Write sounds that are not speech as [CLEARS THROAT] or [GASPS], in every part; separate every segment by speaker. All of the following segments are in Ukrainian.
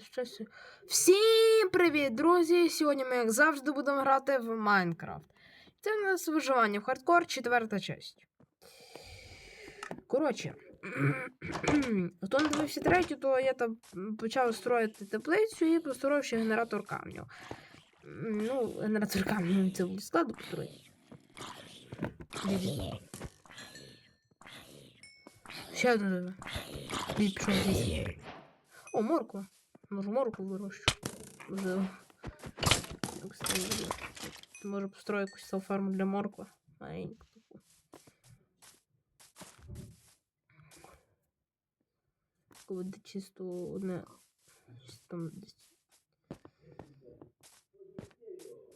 Speaker 1: Щось- Всім привіт, друзі! Сьогодні ми, як завжди, будемо грати в Майнкрафт. Це в нас виживання в хардкор, четверта часть. Коротше, [CLEARS THROAT] хто не дивився третю, то я там почав строїти теплицю і построїв ще генератор камню. Ну, генератор камню це було складно построїти. Ще звідси. О, морква. Може моркву вирощу. Можливо. Як це буде? Може построю якусь селфарму для моркви. Маленьку таку. Таку буде чисто одне. Чисто там десь.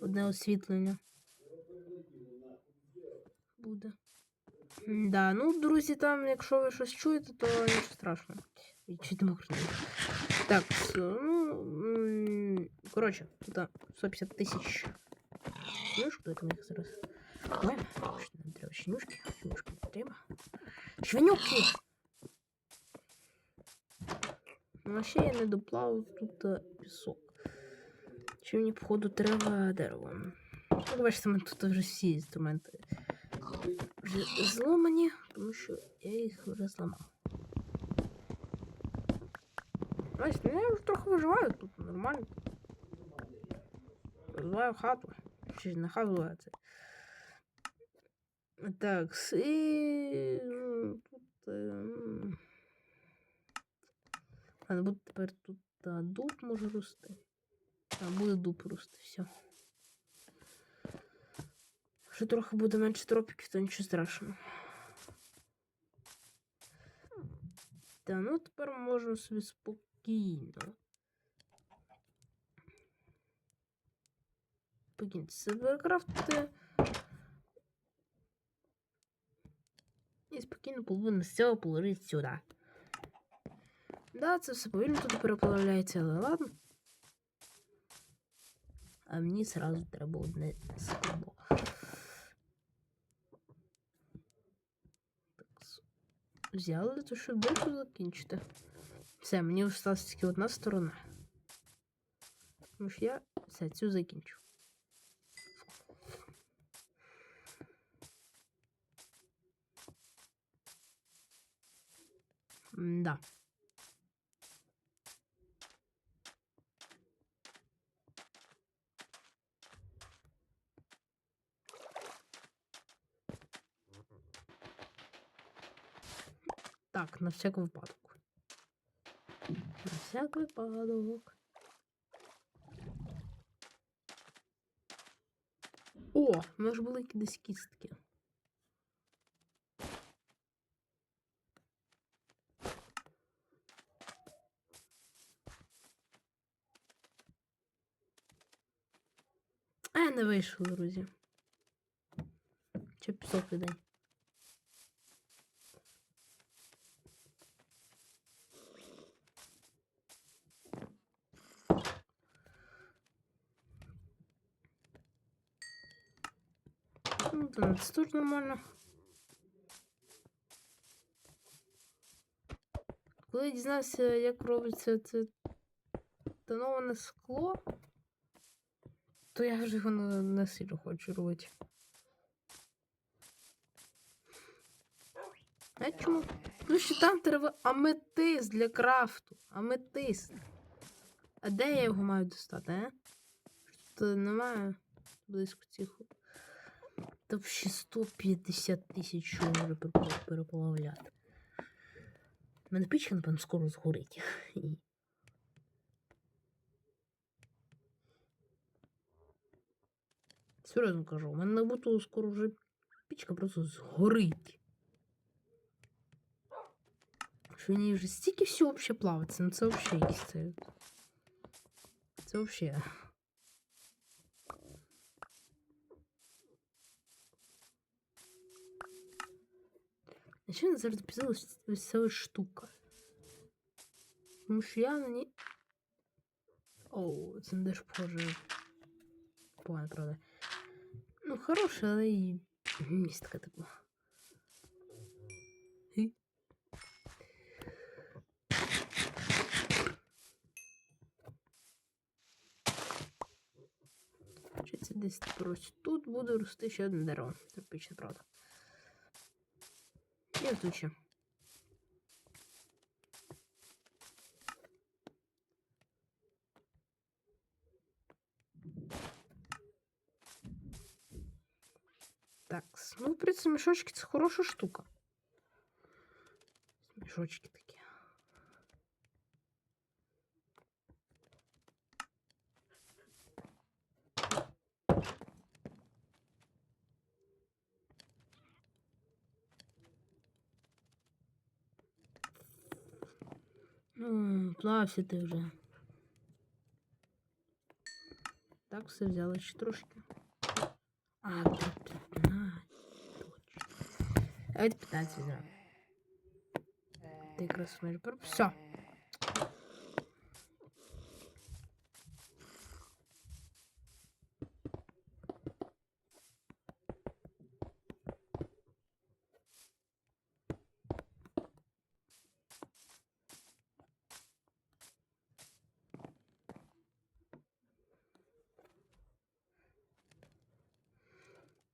Speaker 1: Одне освітлення. Буде. Да, ну, друзі, там, якщо ви щось чуєте, то нічого страшного. І чуть мокро. Так, ну, коротше, тут 150 тисяч. Ну, що тут у них зараз? Нам треба щенюшки, щенюшки треба. Швенюки! Ну, ще я не доплав тут а, пісок. Чи мені, походу, треба дерево. Як бачите, мене тут вже всі інструменти вже зломані, тому що я їх вже зламав. Ось, ну я вже трохи виживаю тут нормально. Розвиваю хату. Чи ж не хату, а це. Так, с- і ну, тут. ем, А не буде тепер тут а, дуб може рости. А буде дуб рости, все. Якщо трохи буде менше тропіків, то нічого страшного. Та ну тепер можна собі спокійно. Спокійно себе крафтити. І спокійно половину з цього положити сюди. Да, це все повільно тут переплавляється, але ладно. А мені сразу треба одне скло. Так, взяли, то що довго закінчити. Все, мені залишилася тільки одна сторона. Тому що я все цю закінчу. Да. Так, на всяк випадок. Всяк випадок. О, ми ж були десь кістки. А не вийшов, друзі. Чи пісок людей. Ну, це тут нормально. Коли я дізнався, як робиться це тоноване скло, то я вже його не, сильно хочу робити. А чому? Тому що там треба аметист для крафту. Аметист. А де я його маю достати, а? Тут немає близько цих. Та ще 150 тисяч що може перепла- переплавляти. У мене пічка, напевно, скоро згорить. Серйозно кажу, у мене набуто скоро вже пічка просто згорить. Що в ній вже стільки всього взагалі плавиться, ну це взагалі це. Це взагалі. зачем зарубилась веселая штука? Потому що я на ній... Оу, це не дуже похоже. План, правда. Ну, хороший, але і містка така. Чи це десь коротше. Тут буде рости ще одне дерево. Тропічне, правда. І ось тут ще. Так, ну, в принципі, мішочки це хороша штука. Мішочки такі. Плався ти вже. Так, все взяла ще трошки. А, тут 15. Точно. Давайте 15 візьмемо. Ти якраз пер... Все.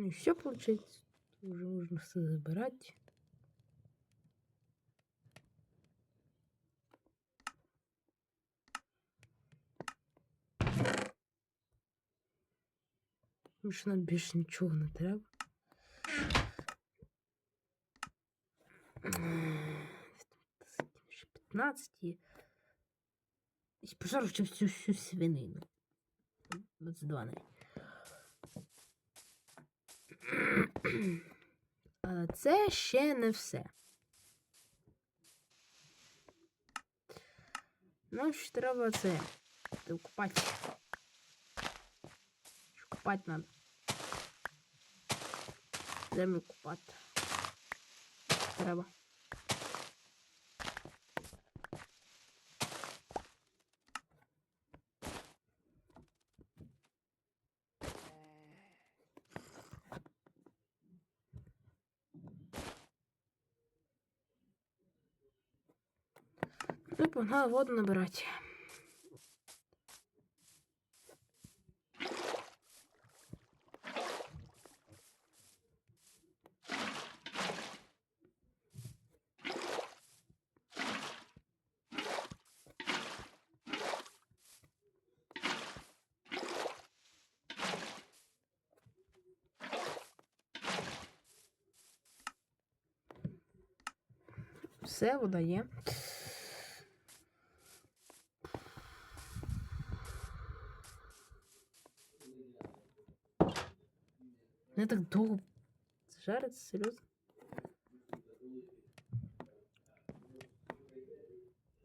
Speaker 1: Ну и все получается. Уже можно все забирать. Більше нам більше нічого не треба. Ще 15 і... І пожару всю, всю свинину. 22 навіть. А [CLEARS THROAT] Це ще не все. Ну, ще треба це купати. Купати надо. Землю купати. Треба. Ну, погнали воду набирати. Все, вода є. Не так довго жариться, серйозно.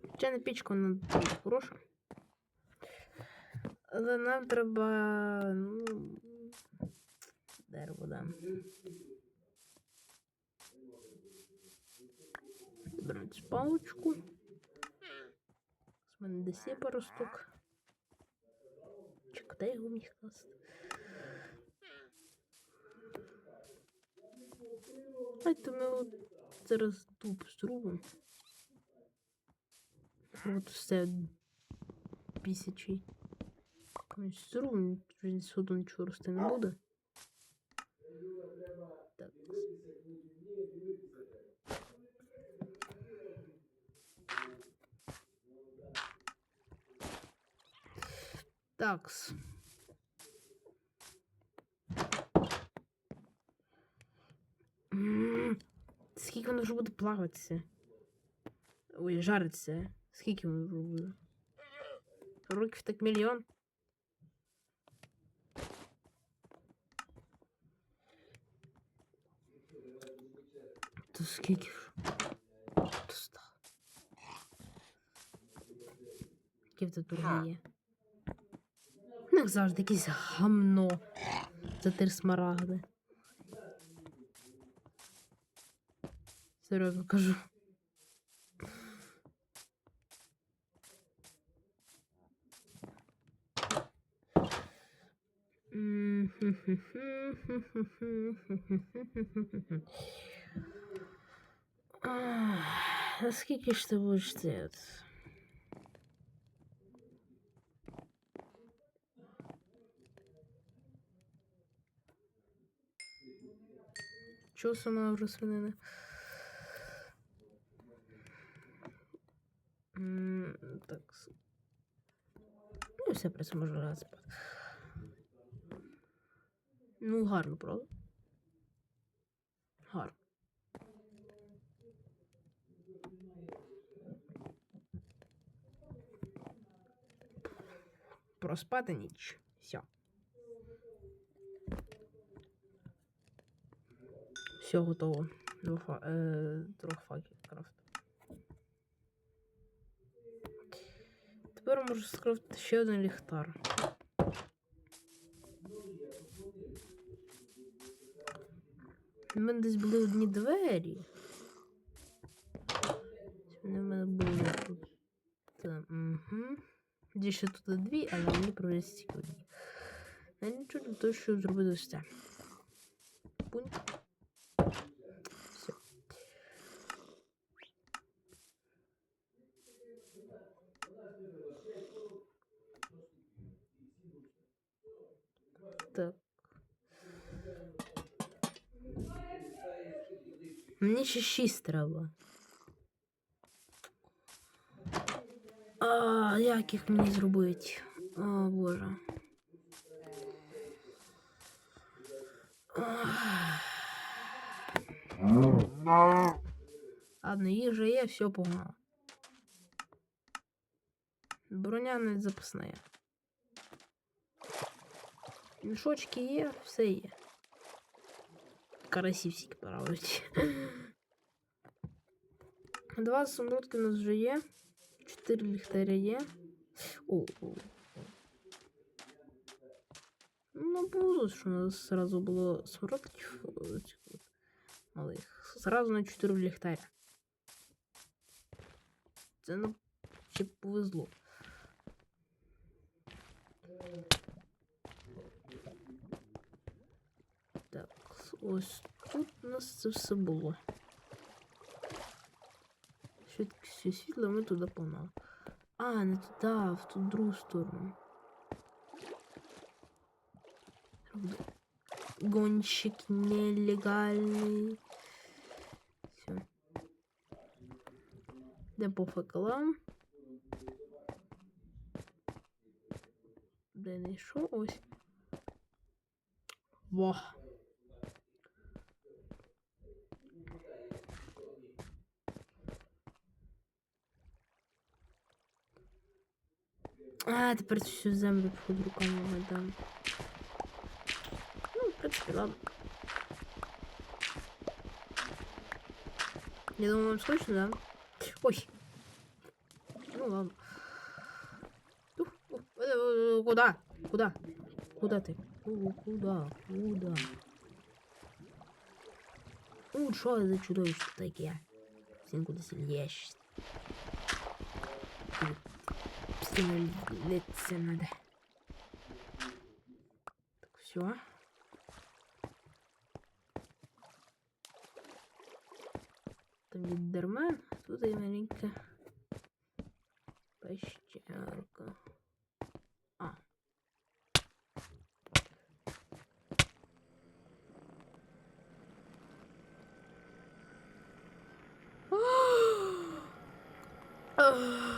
Speaker 1: Хоча на пічку вона дуже хороша. Але нам треба. Ну. Дерево, да. Брати паличку. З мене десь є пару штук. Чи куди його міг класти? Давайте ми от зараз дуб зробимо. От все пісячий. Комусь зробимо, вже суду нічого рости не буде. Так. Такс. М, Скільки воно вже буде плаватися? Ой, жариться. Скільки вже буде? Років так мільйон. То скільки ж? То ста. Які в тут торги є? У них завжди якесь гамно. За три смарагди. серйозно кажу. А сколько что ти будеш це? Чого сама рослинина? Так. Ну, все про це можна грати. Ну, гарно, правда? Гарно. Проспати ніч. Все. Все готово. Фа... е, трьох факів крафт. Тепер можу скрафтити ще один ліхтар. У мене десь були одні двері. Вони в мене були тут. Угу. Де тут дві, але мені провести одні. Я нічого для того, щоб зробити ось це. Пунь. Все. Так. Мені ще шість треба. А, як їх мені зробити? О, боже. Ладно, їжа є, все погнало. Броня не запасна. Мішочки є, все є. Карасі всі плавають. Два самородки у нас вже є. Чотири ліхтаря є. О, о, о. Ну, було, що у нас сразу було самородків о, цих от малих. Сразу на чотири ліхтаря. Це ну ще повезло. Ось тут у нас це все було. Все світло, ми туди погнали. А, не туди, в ту другу сторону. Гонщик нелегальний. Все. Де по факелам. Де не йшов ось. Во. А, тепер всю землю під руками видам. Ну, в принципі, ладно. Я думаю, вам скучно, да? Ой. Ну ладно. Ух, ух, э, э, Куда? Куда? Куда ты? Ку- Куда? Куда? Ну, що за чудовище таке? Всім кудись лєш. пилиться надо. Так, все. Там гидермен, тут і маленька пещерка. А. [GASPS] Ugh.